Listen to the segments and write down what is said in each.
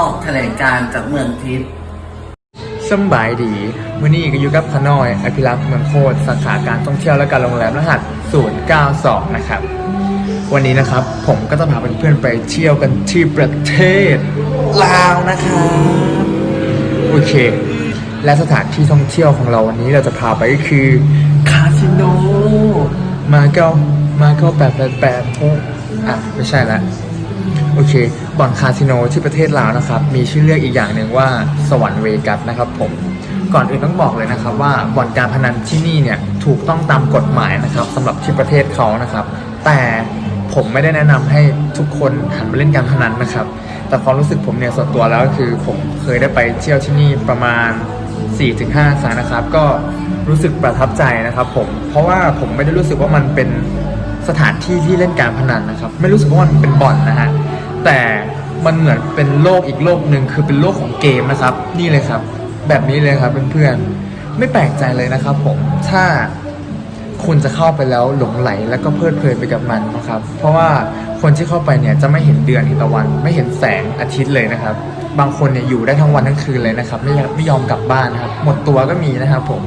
ออกแถลงการจากเมืองทิพย์สบายดีมื่อนี้ก็อยู่กับขน้อย อภิรักษ์เมืองโคตรสาขาการท่องเที่ยวและการโรงแรมรหัส 092 นะครับ วันนี้นะครับผมก็จะพาเพื่อนๆไปเที่ยวกันที่ประเทศลาวนะครับโอเค และสถานที่ท่องเที่ยวของเราวันนี้เราจะพาไปก็คือคาสิโนมาเก้ามาเก้าแปดแปดแปดอะไม่ใช่ละ โอเคบ่อนคาสิโนที่ประเทศลาวนะครับ มีชื่อเรียกอีกอย่างหนึ่งว่าสวรรค์เวกัสนะครับผมก่อนอื่นต้องบอกเลยนะครับว่าบ่อนการพนันที่นี่เนี่ยถูกต้องตามกฎหมายนะครับสำหรับที่ประเทศเขานะครับ แต่ผมไม่ได้แนะนำให้ทุกคนหันมาเล่นการพนันนะครับ แต่ความรู้สึกผมเนี่ยส่วนตัวแล้วก็คือผมเคยได้ไปเที่ยวที่นี่ประมาณ 4-5 ครั้งนะครับ ก็รู้สึกประทับใจนะครับผมเพราะว่าผมไม่ได้รู้สึกว่ามันเป็นสถานที่ที่เล่นการพนันนะครับ ไม่รู้สึกว่ามันเป็นบ่อนนะฮะ แต่มันเหมือนเป็นโลกอีกโลกหนึ่งคือเป็นโลกของเกมนะครับ นี่เลยครับ แบบนี้เลยครับเพื่อนๆไม่แปลกใจเลยนะครับ ผมถ้าคุณจะเข้าไปแล้วหลงไหลแล้วก็เพลิดเพลินไปกับมันนะครับ เพราะว่าคนที่เข้าไปเนี่ยจะไม่เห็นเดือนเห็นตะวัน ไม่เห็นแสงอาทิตย์เลยนะครับ บางคนเนี่ยอยู่ได้ทั้งวันทั้งคืนเลยนะครับ ไม่ยไม่ยอมกลับบ้านนะครับ หมดตัวก็มีนะครับผม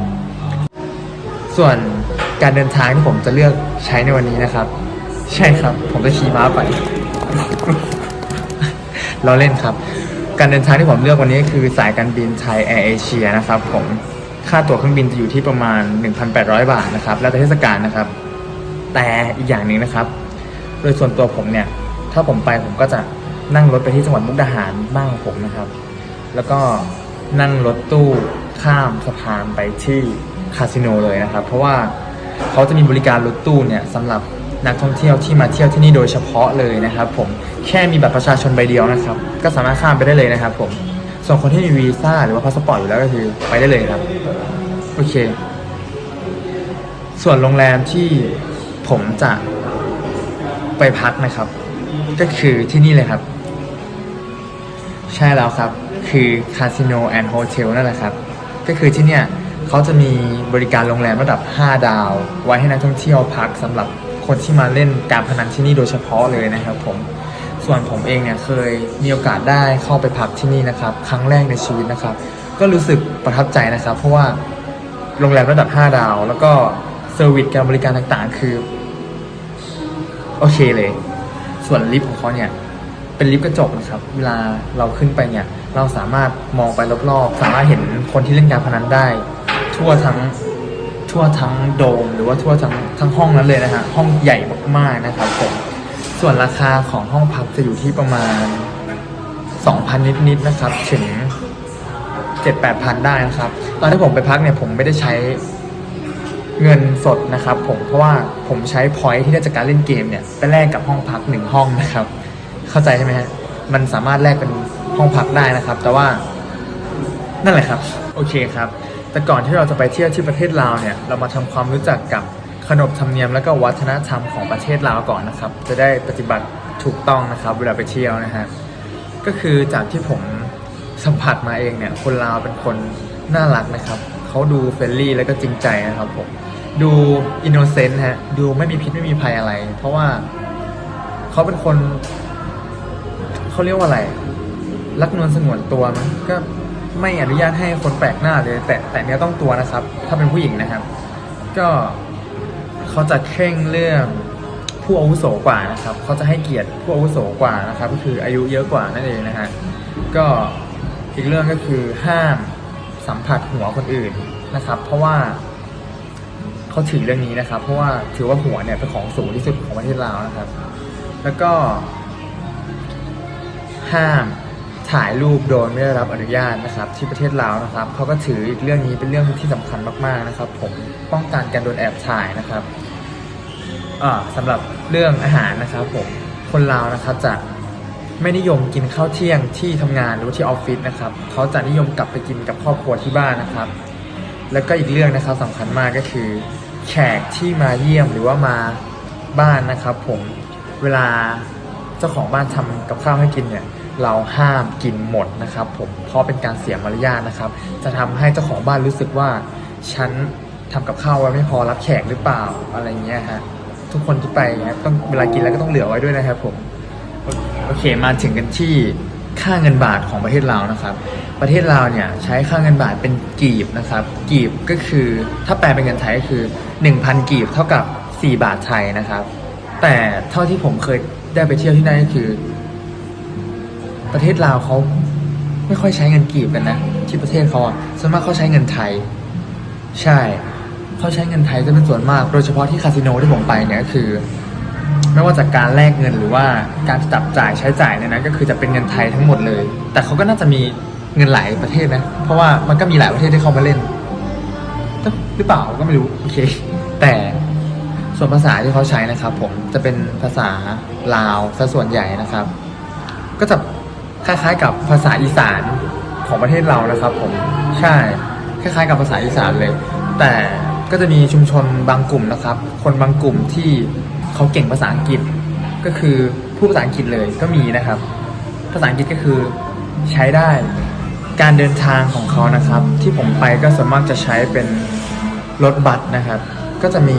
ส่วนการเดินทางที่ผมจะเลือกใช้ในวันนี้นะครับ ใช่ครับ ผมจะขี่ม้าไป เราเล่นครับ การเดินทางที่ผมเลือกวันนี้คือสายการบินไทยแอร์เอเชียนะครับผมค่าตั๋วเครื่องบินจะอยู่ที่ประมาณ 1,800 บาทนะครับ แล้วแต่เทศกาลนะครับ แต่อีกอย่างหนึ่งนะครับ โดยส่วนตัวผมเนี่ย ถ้าผมไปผมก็จะนั่งรถไปที่จังหวัดมุกดาหารบ้านของผมนะครับ แล้วก็นั่งรถตู้ข้ามสะพานไปที่คาสิโนเลยนะครับ เพราะว่าเขาจะมีบริการรถตู้เนี่ยสำหรับ นักท่องเที่ยวที่มาเที่ยวที่นี่โดยเฉพาะเลยนะครับ ผมแค่มีบัตรประชาชนใบเดียวนะครับ ก็สามารถข้ามไปได้เลยนะครับ ผมส่วนคนที่มีวีซ่าหรือว่าพาสปอร์ตอยู่แล้วก็คือไปได้เลยครับโอเค ส่วนโรงแรมที่ผมจะไปพักนะครับ ก็คือที่นี่เลยครับ ใช่แล้วครับ คือคาสิโนแอนด์โฮเทลนั่นแหละครับ ก็คือที่เนี่ยเขาจะมีบริการโรงแรมระดับ 5 ดาว ไว้ให้นักท่องเที่ยวพักสำหรับ คนที่มาเล่นการพนันที่นี่โดยเฉพาะเลยนะครับผมส่วนผมเองเนี่ยเคยมีโอกาสได้เข้าไปพักที่นี่นะครับ ครั้งแรกในชีวิตนะครับ ก็รู้สึกประทับใจนะครับ เพราะว่าโรงแรมระดับ 5 ดาว แล้วก็เซอร์วิสการบริการต่างๆ คือ โอเคเลย ส่วนลิฟต์ของเขาเนี่ย เป็นลิฟต์กระจกนะครับ เวลาเราขึ้นไปเนี่ย เราสามารถมองไปรอบๆ สามารถเห็นคนที่เล่นการพนันได้ ทั่วทั้ง ทั่วทั้งโดมหรือว่าทั่วทั้งทั้งห้องนั้นเลยนะฮะห้องใหญ่มากๆนะครับผมส่วนราคาของห้องพักจะอยู่ที่ประมาณ 2,000 นิดๆนะครับ ถึง 7-8,000 ได้นะครับ ตอนที่ผมไปพักเนี่ยผมไม่ได้ใช้เงินสดนะครับ ผมเพราะว่าผมใช้พอยที่ได้จากการเล่นเกมเนี่ยไปแลกกับห้องพักหนึ่งห้องนะครับ เข้าใจใช่ไหมฮะมันสามารถแลกเป็นห้องพักได้นะครับ แต่ว่านั่นแหละครับ โอเคครับ แต่ก่อนที่เราจะไปเที่ยวที่ประเทศลาวเนี่ยเรามาทำความรู้จักกับขนบธรรมเนียมและก็วัฒนธรรมของประเทศลาวก่อนนะครับ จะได้ปฏิบัติถูกต้องนะครับเวลาไปเที่ยวนะฮะก็คือจากที่ผมสัมผัสมาเองเนี่ยคนลาวเป็นคนน่ารักนะครับเขาดูเฟรนลี่แล้วก็จริงใจนะครับผมดูอินโนเซนต์ฮะดูไม่มีพิษไม่มีภัยอะไร เพราะว่าเขาเป็นคนเขาเรียกว่าอะไร รักนวลสงวนตัวมั้งก็ ไม่อนุญาตให้คนแปลกหน้าเลย แต่แต่เนี้ยต้องตัวนะครับ ถ้าเป็นผู้หญิงนะครับ ก็เขาจะเคร่งเรื่องผู้อาวุโสกว่านะครับเขาจะให้เกียรติผู้อาวุโสกว่านะครับ ก็คืออายุเยอะกว่านั่นเองนะฮะก็อีกเรื่องก็คือห้ามสัมผัสหัวคนอื่นนะครับ เพราะว่าเขาถือเรื่องนี้นะครับ เพราะว่าถือว่าหัวเนี่ยเป็นของสูงที่สุดของประเทศลาวนะครับ แล้วก็ห้าม ถ่ายรูปโดยไม่ได้รับอนุญาตนะครับ ที่ประเทศลาวนะครับเขาก็ถืออีกเรื่องนี้เป็นเรื่องที่สำคัญมากๆนะครับ ผมป้องกันการโดนแอบถ่ายนะครับอ่าสำหรับเรื่องอาหารนะครับผมคนลาวนะครับจะไม่นิยมกินข้าวเที่ยงที่ทำงานหรือที่ออฟฟิศนะครับเขาจะนิยมกลับไปกินกับครอบครัวที่บ้านนะครับ แล้วก็อีกเรื่องนะครับสำคัญมากก็คือ แขกที่มาเยี่ยมหรือว่ามาบ้านนะครับ ผมเวลาเจ้าของบ้านทำกับข้าวให้กินเนี่ย เราห้ามกินหมดนะครับ ผมเพราะเป็นการเสียมารยาทนะครับ จะทำให้เจ้าของบ้านรู้สึกว่าฉันทำกับข้าวไว้ไม่พอรับแขกหรือเปล่าอะไรเงี้ยฮะทุกคนที่ไปเนี่ยต้องเวลากินแล้วก็ต้องเหลือไว้ด้วยนะครับผมโอเคมาถึงกันที่ค่าเงินบาทของประเทศลาวนะครับ ประเทศลาวเนี่ยใช้ค่าเงินบาทเป็นกีบนะครับ กีบก็คือถ้าแปลเป็นเงินไทยก็คือ 1,000 กีบเท่ากับ 4 บาทไทยนะครับ แต่เท่าที่ผมเคยได้ไปเที่ยวที่นั่นก็คือ ประเทศลาวเขาไม่ค่อยใช้เงินกีบกันนะ ที่ประเทศเขาอะส่วนมากเขาใช้เงินไทย ใช่เขาใช้เงินไทยจะเป็นส่วนมาก โดยเฉพาะที่คาสิโนที่ผมไปเนี่ยก็คือ ไม่ว่าจากการแลกเงินหรือว่าการจับจ่ายใช้จ่ายในนั้นะก็คือจะเป็นเงินไทยทั้งหมดเลย แต่เขาก็น่าจะมีเงินหลายประเทศนะ เพราะว่ามันก็มีหลายประเทศที่เขามาเล่นหรือเปล่าก็ไม่รู้โอเค แต่ส่วนภาษาที่เขาใช้นะครับ ผมจะเป็นภาษาลาวซะส่วนใหญ่นะครับ ก็จะ คล้ายๆ กับภาษาอีสานของประเทศเรานะครับผมใช่คล้ายๆ กับภาษาอีสานเลย แต่ก็จะมีชุมชนบางกลุ่มนะครับ คนบางกลุ่มที่เขาเก่งภาษาอังกฤษ ก็คือพูดภาษาอังกฤษเลยก็มีนะครับ ภาษาอังกฤษก็คือใช้ได้การเดินทางของเขานะครับ ที่ผมไปก็ส่วนมากจะใช้เป็นรถบัสนะครับ ก็จะมี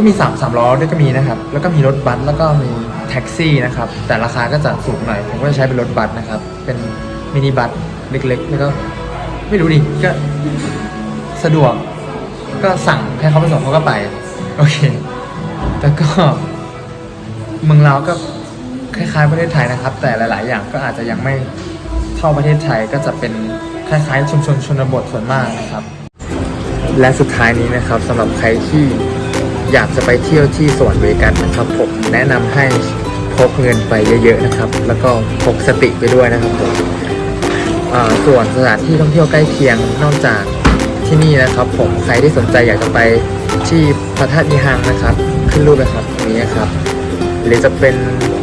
ก็มีสามสามล้อด้วยก็มีนะครับ แล้วก็มีรถบัสแล้วก็มีแท็กซี่นะครับ แต่ราคาก็จะสูงหน่อยผมก็จะใช้เป็นรถบัสนะครับ เป็นมินิบัสเล็กๆ แล้วก็ไม่รู้ดิก็สะดวกก็สั่งให้เขาไปส่งเขาก็ไป โอเคแต่ก็เมืองลาวก็คล้ายๆประเทศไทยนะครับ แต่หลาย ๆ อย่างก็อาจจะยังไม่เท่าประเทศไทยก็จะเป็นคล้ายๆชุมชนชนบทส่วนมากนะครับ และสุดท้ายนี้นะครับสำหรับใครที่ อยากจะไปเที่ยวที่สวนเวกัสนะครับผมแนะนำให้พกเงินไปเยอะ ๆนะครับ แล้วก็พกสติไปด้วยนะครับผมส่วนสถานที่ท่องเที่ยวใกล้เคียงนอกจากที่นี่นะครับ ผมใครที่สนใจอยากจะไปที่พระธาตุนิหังนะครับ ขึ้นรูปนะครับตรงนี้นะครับ หรือจะเป็น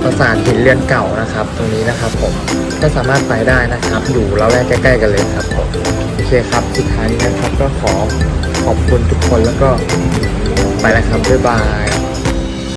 ปราสาทหินเรือนเก่านะครับ ตรงนี้นะครับ ผมก็สามารถไปได้นะครับ อยู่แล้วแวกใกล้ๆกันเลยครับผมโอเคครับสุดท้ายนี้นะครับก็ขอขอบคุณทุกคนแล้วก็ ไปแล้วครับบ๊ายบาย